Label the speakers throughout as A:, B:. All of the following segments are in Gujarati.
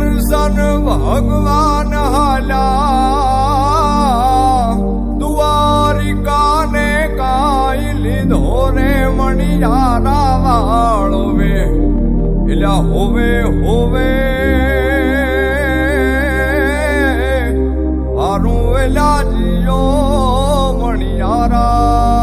A: દર્શન ભગવાન હાલા. દ્વારિકાને કાઈ લીધો રે મણિયારા વાળવે એલા હોવે હોવે. મારું એલા જીઓ મણિયારા.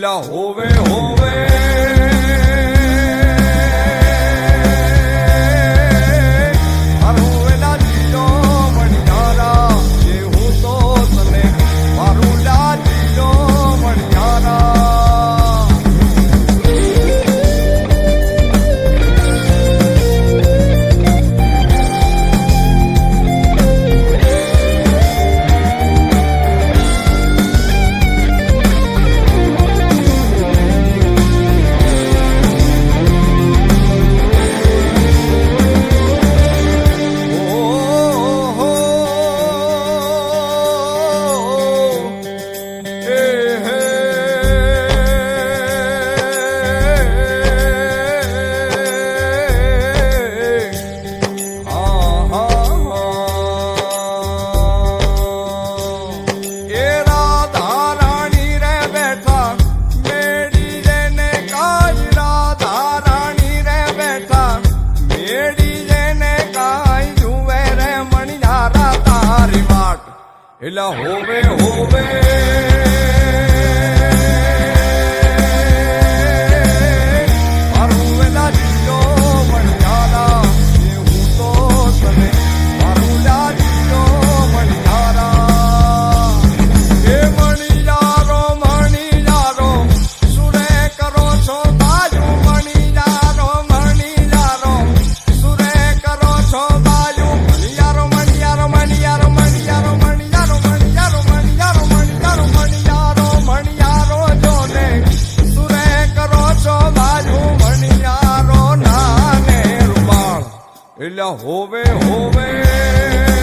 A: ਮੇਲਾ ਹੋਵੇ ਹੋਵੇ। એલા હોવે હોવે એટલે હોવે હોવે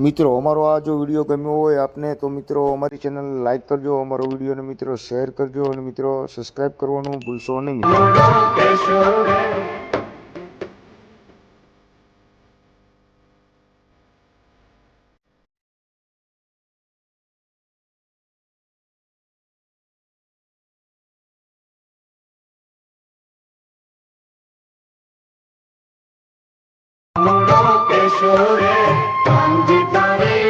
B: મિત્રો, અમારો આ જો વીડિયો ગમ્યો હોય આપને, તો મિત્રો અમારી ચેનલ લાઈક કરજો, અમારો વિડીયોને મિત્રો શેર કરજો, અને મિત્રો સબસ્ક્રાઈબ કરવાનું ભૂલશો નહીં.
C: মুড়ো কেশরে কাঞ্জিতারে